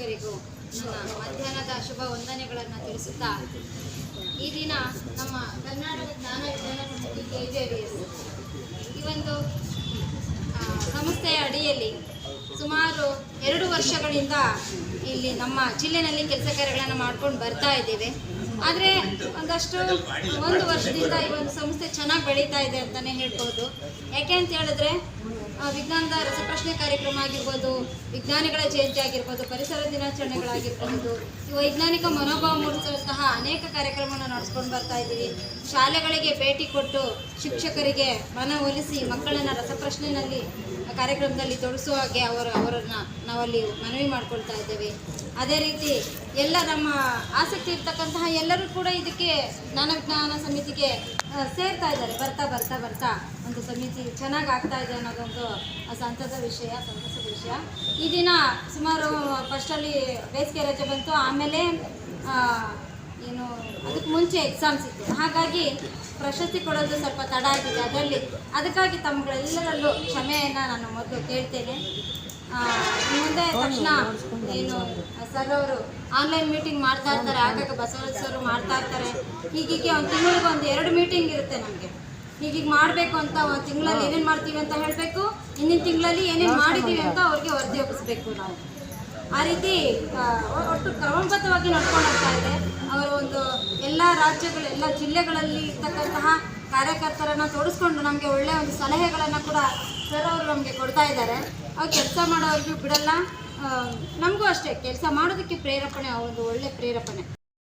ಶಿಕ್ಷಕರಿಗೂ ನನ್ನ ಮಧ್ಯಾಹ್ನದ ಶುಭ ವಂದನೆಗಳನ್ನು ತಿಳಿಸುತ್ತಾ ಈ ದಿನ ನಮ್ಮ ಕರ್ನಾಟಕ ಜ್ಞಾನ ವಿಜ್ಞಾನ ಕೆ ಜೆ ಡಿ ಈ ಒಂದು ಸಂಸ್ಥೆಯ ಅಡಿಯಲ್ಲಿ ಸುಮಾರು ಎರಡು ವರ್ಷಗಳಿಂದ ಇಲ್ಲಿ ನಮ್ಮ ಜಿಲ್ಲೆನಲ್ಲಿ ಕೆಲಸ ಕಾರ್ಯಗಳನ್ನು ಮಾಡ್ಕೊಂಡು ಬರ್ತಾ ಇದ್ದೇವೆ. ಆದರೆ ಒಂದಷ್ಟು ಒಂದು ವರ್ಷದಿಂದ ಈ ಒಂದು ಸಂಸ್ಥೆ ಚೆನ್ನಾಗಿ ಬೆಳೀತಾ ಇದೆ ಅಂತಲೇ ಹೇಳ್ಬೋದು. ಯಾಕೆ ಅಂತ ಹೇಳಿದ್ರೆ ವಿಜ್ಞಾನದ ರಸಪ್ರಶ್ನೆ ಕಾರ್ಯಕ್ರಮ ಆಗಿರ್ಬೋದು, ವಿಜ್ಞಾನಿಗಳ ಜಯಂತಿ ಆಗಿರ್ಬೋದು, ಪರಿಸರ ದಿನಾಚರಣೆಗಳಾಗಿರ್ಬಹುದು ಈ ವೈಜ್ಞಾನಿಕ ಮನೋಭಾವ ಮೂಡಿಸುವಂತಹ ಅನೇಕ ಕಾರ್ಯಕ್ರಮವನ್ನು ನಡೆಸ್ಕೊಂಡು ಬರ್ತಾ ಇದ್ದೀವಿ. ಶಾಲೆಗಳಿಗೆ ಭೇಟಿ ಕೊಟ್ಟು ಶಿಕ್ಷಕರಿಗೆ ಮನವೊಲಿಸಿ ಮಕ್ಕಳನ್ನು ರಸಪ್ರಶ್ನೆನಲ್ಲಿ ಕಾರ್ಯಕ್ರಮದಲ್ಲಿ ತೊಡಸುವ ಹಾಗೆ ಅವರು, ಅವರನ್ನು ನಾವಲ್ಲಿ ಮನವಿ ಮಾಡ್ಕೊಳ್ತಾ ಇದ್ದೇವೆ. ಅದೇ ರೀತಿ ಎಲ್ಲ ನಮ್ಮ ಆಸಕ್ತಿ ಇರ್ತಕ್ಕಂತಹ ಎಲ್ಲರೂ ಕೂಡ ಇದಕ್ಕೆ ಜ್ಞಾನ ವಿಜ್ಞಾನ ಸಮಿತಿಗೆ ಸೇರ್ತಾ ಇದ್ದಾರೆ. ಬರ್ತಾ ಬರ್ತಾ ಬರ್ತಾ ಒಂದು ಸಮಿತಿ ಚೆನ್ನಾಗಿ ಆಗ್ತಾ ಇದೆ ಅನ್ನೋದೊಂದು ಸಂತದ ವಿಷಯ ಸಂತಸದ ವಿಷಯ. ಈ ದಿನ ಸುಮಾರು ಫಸ್ಟಲ್ಲಿ ಬೇಸಿಗೆ ರಜೆ ಬಂತು. ಆಮೇಲೆ ಏನು, ಅದಕ್ಕೆ ಮುಂಚೆ ಎಕ್ಸಾಮ್ಸ್ ಇತ್ತು. ಹಾಗಾಗಿ ಪ್ರಶಸ್ತಿ ಕೊಡೋದು ಸ್ವಲ್ಪ ತಡ ಆಗಿದೆ ಅದರಲ್ಲಿ. ಅದಕ್ಕಾಗಿ ತಮ್ಮಗಳೆಲ್ಲರಲ್ಲೂ ಕ್ಷಮೆಯನ್ನು ನಾನು ಮೊದಲು ಕೇಳ್ತೇನೆ. ಮುಂದೆ ತಕ್ಷಣ ಏನು, ಸರ್ ಅವರು ಆನ್ಲೈನ್ ಮೀಟಿಂಗ್ ಮಾಡ್ತಾ ಇರ್ತಾರೆ, ಆಗಾಗ ಬಸವರಾಜ್ ಸರ್ ಮಾಡ್ತಾ ಇರ್ತಾರೆ. ಹೀಗೀಗೆ ಒಂದು ತಿಂಗಳಿಗೆ ಒಂದು ಎರಡು ಮೀಟಿಂಗ್ ಇರುತ್ತೆ ನಮಗೆ. ಹೀಗೀಗ ಮಾಡಬೇಕು ಅಂತ ಒಂದು ತಿಂಗಳಲ್ಲಿ ಏನೇನು ಮಾಡ್ತೀವಿ ಅಂತ ಹೇಳಬೇಕು, ಹಿಂದಿನ ತಿಂಗಳಲ್ಲಿ ಏನೇನು ಮಾಡಿದ್ದೀವಿ ಅಂತ ಅವ್ರಿಗೆ ವರದಿ ಒಪ್ಪಿಸ್ಬೇಕು ನಾವು. ಆ ರೀತಿ ಒಟ್ಟು ಕ್ರಮಬದ್ಧವಾಗಿ ನಡ್ಕೊಂಡು ಹೋಗ್ತಾ ಇದೆ. ಅವರು ಒಂದು ಎಲ್ಲ ರಾಜ್ಯಗಳು, ಎಲ್ಲ ಜಿಲ್ಲೆಗಳಲ್ಲಿ ಇರ್ತಕ್ಕಂತಹ ಕಾರ್ಯಕರ್ತರನ್ನು ತೋರಿಸ್ಕೊಂಡು ನಮಗೆ ಒಳ್ಳೆಯ ಒಂದು ಸಲಹೆಗಳನ್ನು ಕೂಡ ಸರ್ ಅವರು ನಮಗೆ ಕೊಡ್ತಾ ಇದ್ದಾರೆ. ಅವ್ರು ಕೆಲಸ ಮಾಡೋರಿಗೂ ಬಿಡಲ್ಲ. ನಮಗೂ ಅಷ್ಟೇ, ಕೆಲಸ ಮಾಡೋದಕ್ಕೆ ಪ್ರೇರೇಪಣೆ ಒಂದು ಒಳ್ಳೆ ಪ್ರೇರೇಪಣೆ.